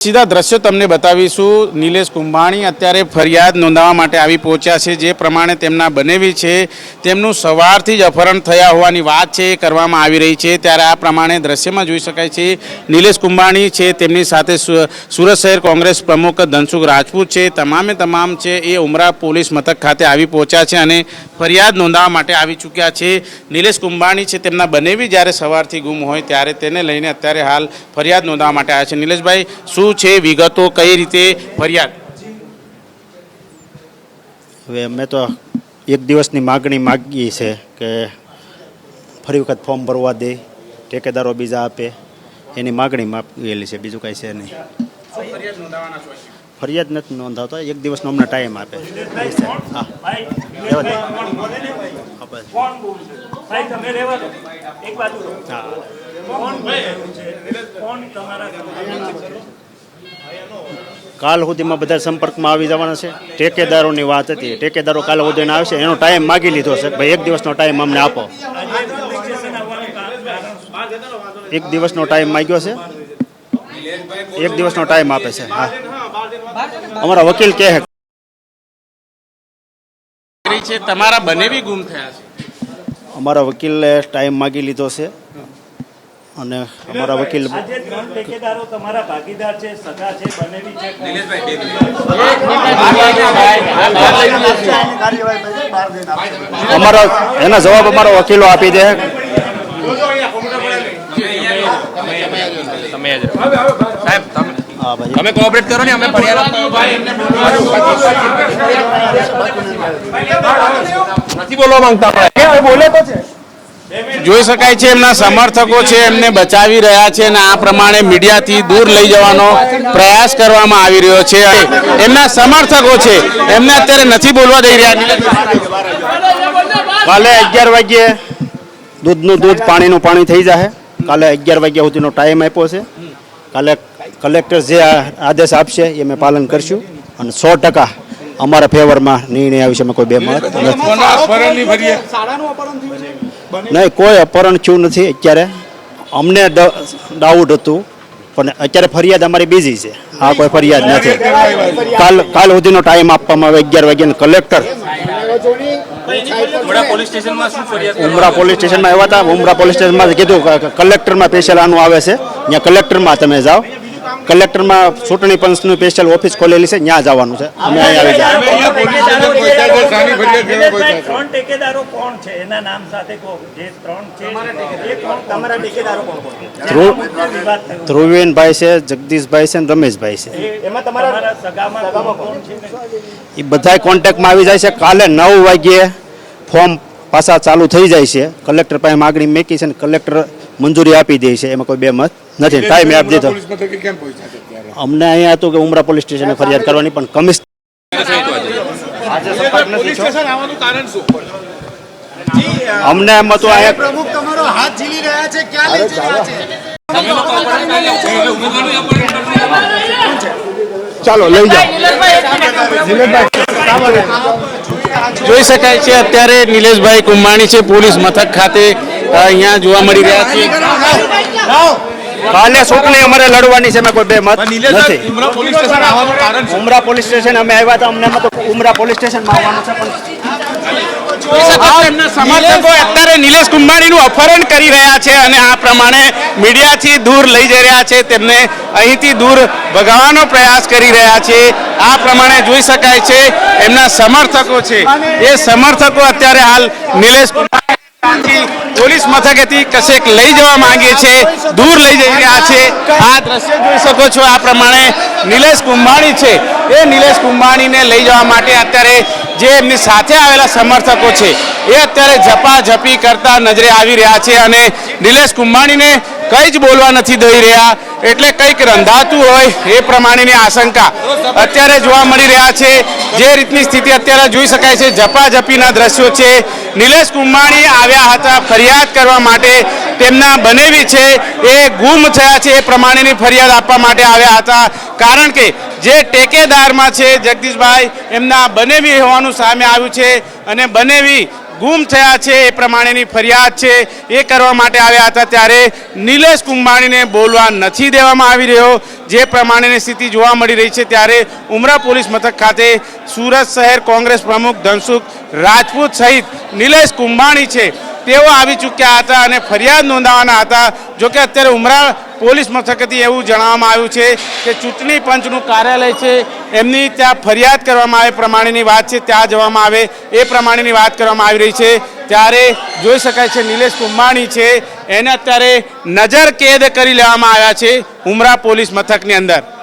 સીધા દ્રશ્યો તમને બતાવીશું. નિલેશ કુંભાણી અત્યારે ફરિયાદ નોંધાવવા માટે આવી પહોંચ્યા છે. જે પ્રમાણે તેમના બનેવી છે, તેમનું સવારથી જ અપહરણ થયા હોવાની વાત છે, એ કરવામાં આવી રહી છે. ત્યારે આ પ્રમાણે દ્રશ્યમાં જોઈ શકાય છે, નિલેશ કુંભાણી છે, તેમની સાથે સુરત શહેર કોંગ્રેસ પ્રમુખ ધનસુખ રાજપૂત છે, તમામે તમામ છે, એ ઉમરા પોલીસ મથક ખાતે આવી પહોંચ્યા છે અને ફરિયાદ નોંધાવવા માટે આવી ચૂક્યા છે. નિલેશ કુંભાણી છે તેમના બનેવી જ્યારે સવારથી ગુમ હોય ત્યારે તેને લઈને અત્યારે હાલ ફરિયાદ નોંધાવવા માટે આવ્યા છે. નિલેશભાઈ શું છે વિગતો? કઈ રીતે ફરિયાદ? હવે અમે તો એક દિવસની માગણી માગી છે કે ફરી વખત ફોર્મ ભરવા દે ઠેકેદારો બીજા આપે. એની માગણી માગેલી છે બીજું કાંઈ છે નહીં. ફરિયાદ નથી નોંધાવતા એક દિવસનો અમને ટાઈમ આપે. કાલ સુધીમાં બધા સંપર્કમાં આવી જવાના છે. ટેકેદારોની વાત હતી. ટેકેદારો કાલ સુધીને આવશે. એનો ટાઈમ માગી લીધો છે. ભાઈ એક દિવસનો ટાઈમ અમને આપો? એક દિવસનો ટાઈમ માગ્યો છે. એક દિવસનો ટાઈમ આપે છે. હા. અમારા વકીલ કહે છે. તમારા છે બી ગુમ થયા છે. અમારા વકીલે ટાઈમ માગી લીધો છે. અને અમારા વકીલ ઠેકેદારો તમારા ભાગીદાર છે સગા છે બનેવી છે. અમારા એના જવાબ અમારા વકીલો આપી દે. તમે સાહેબ તમે તમે કોઓપરેટ કરો ને અમે નથી બોલવા માંગતા જોઈ શકાય છે એમના સમર્થકો છે એમને બચાવી રહ્યા છે અને આ પ્રમાણે મીડિયાથી દૂર લઈ જવાનો પ્રયાસ કરવામાં આવી રહ્યો છે. એમના સમર્થકો છે એમને અત્યારે નથી બોલવા દઈ રહ્યા. કાલે અગિયાર વાગ્યે દૂધનું દૂધ પાણીનું પાણી થઈ જશે કાલે અગિયાર વાગ્યા સુધીનો ટાઈમ આપ્યો છે. કાલે કલેક્ટર જે આદેશ આપશે એ અમે પાલન કરશું. અને સો ટકા અમારા ફેવરમાં નિર્ણય આવશે અમે કોઈ બે મત નહીં કોઈ અપહરણ થયું નથી અત્યારે. અમને ડાઉટ હતું. પણ અત્યારે ફરિયાદ અમારી બીજી છે. હા કોઈ ફરિયાદ નથી. કાલ કાલ સુધીનો ટાઈમ આપવામાં આવે અગિયાર વાગ્યાનો કલેક્ટર. ઉમરા પોલીસ સ્ટેશનમાં આવ્યા હતા. ઉમરા પોલીસ સ્ટેશનમાં કીધું કલેક્ટરમાં સ્પેશિયલ આનું આવે છે. ત્યાં કલેક્ટરમાં તમે જાઓ. કલેક્ટરમાં ચૂંટણી પંચનું સ્પેશિયલ ઓફિસ ખોલેલી છે ત્યાં જવાનું છે. અમે અહીંયા આવી જાય નિલેશભાઈ, ત્રણ ઠેકેદારો કોણ છે? એના નામ સાથે કહો. જે ત્રણ છે એ કોણ? તમારા ઠેકેદારો કોણ કોણ? ધ્રુવ વિવાદ થયો. ધ્રુવીનભાઈ છે જગદીશભાઈ છે અને રમેશભાઈ છે. એમાં તમારા સગામાં કોણ કોણ છે? એ બધા કોન્ટેક્ટમાં આવી જાય છે. કાલે નવ વાગ્યે ફોર્મ પાછા ચાલુ થઈ જાય છે. કલેક્ટર પાસે માગણી મેકી છે અને કલેક્ટર મંજૂરી આપી દે છે. એમાં કોઈ બે મત. નથી ટાઈમ આપી દીધો અમને અહીંયા હતું કે ઉમરા પોલીસ સ્ટેશને ફરિયાદ કરવાની પણ કમિશન અમને એમ હતું અહીંયા પ્રમુખ તમારો હાથ ઝીલી રહ્યા છે ક્યાં લઈ જાઓ. જોઈ શકાય છે અત્યારે નિલેશભાઈ કુંભાણી છે પોલીસ મથક ખાતે અહીંયા જોવા મળી રહ્યા છે કાલે ચૂંટણી અમારે લડવાની છે કોઈ બે મત નથી. પોલીસ સ્ટેશન આવવાનું કારણ ઉમરા પોલીસ સ્ટેશન અમે આવ્યા હતા અમને ઉમરા પોલીસ સ્ટેશનમાં આવવાનું છે પણ સમર્થકો અત્યારે નિલેશ કુંભાણીનું અપહરણ કરી રહ્યા છે અને આ પ્રમાણે મીડિયાથી દૂર લઈ જઈ રહ્યા છે તેમને અહીંથી દૂર ભગાવવાનો પ્રયાસ કરી રહ્યા છે. આ પ્રમાણે જોઈ શકાય છે એમના સમર્થકો છે. એ સમર્થકો અત્યારે હાલ નિલેશ કુંભાણી પોલીસ મથકેથી કશેક લઈ જવા માંગીએ છીએ દૂર લઈ જઈ રહ્યા છે. આ દ્રશ્ય જોઈ શકો છો, આ પ્રમાણે નિલેશ કુંભાણી છે. એ નિલેશ કુંભાણીને લઈ જવા માટે અત્યારે જે એમની સાથે આવેલા સમર્થકો છે, એ અત્યારે ઝપાઝપી કરતા નજરે આવી રહ્યા છે અને નિલેશ કુંભાણીને કંઈ જ બોલવા નથી દઈ રહ્યા. એટલે કંઈક રંધાતું હોય એ પ્રમાણેની આશંકા અત્યારે જોવા મળી રહ્યા છે. જે રીતની સ્થિતિ અત્યારે જોઈ શકાય છે. ઝપાઝપીના દ્રશ્યો છે. નિલેશ કુંભાણી આવ્યા હતા ફરિયાદ કરવા માટે. તેમના બનેવી છે એ ગુમ થયા છે એ પ્રમાણેની ફરિયાદ આપવા માટે આવ્યા હતા. કારણ કે જે ટેકેદારમાં છે જગદીશભાઈ, એમના બનેવી હોવાનું સામે આવ્યું છે અને બનેવી ગુમ થયા છે એ પ્રમાણેની ફરિયાદ છે. એ કરવા માટે આવ્યા હતા ત્યારે નિલેશ કુંભાણીને બોલવા નથી દેવામાં આવી રહ્યો. જે પ્રમાણેની સ્થિતિ જોવા મળી રહી છે ત્યારે ઉમરા પોલીસ મથક ખાતે સુરત શહેર કોંગ્રેસ પ્રમુખ ધનસુખ રાજપૂત સહિત નિલેશ કુંભાણી છે. તેઓ આવી ચૂક્યા હતા અને ફરિયાદ નોંધાવવાના હતા. જોકે અત્યારે ઉમરા પોલીસ મથકેથી એવું જણાવવામાં આવ્યું છે કે ચૂંટણી પંચનું કાર્યાલય છે, એમની ત્યાં ફરિયાદ કરવામાં આવે, પ્રમાણેની વાત છે, ત્યાં જવામાં આવે, એ પ્રમાણેની વાત કરવામાં આવી રહી છે. ત્યારે જોઈ શકાય છે, નિલેશ કુંભાણી છે, એને અત્યારે નજર કેદ કરી લેવામાં આવ્યા છે ઉમરા પોલીસ મથકની અંદર.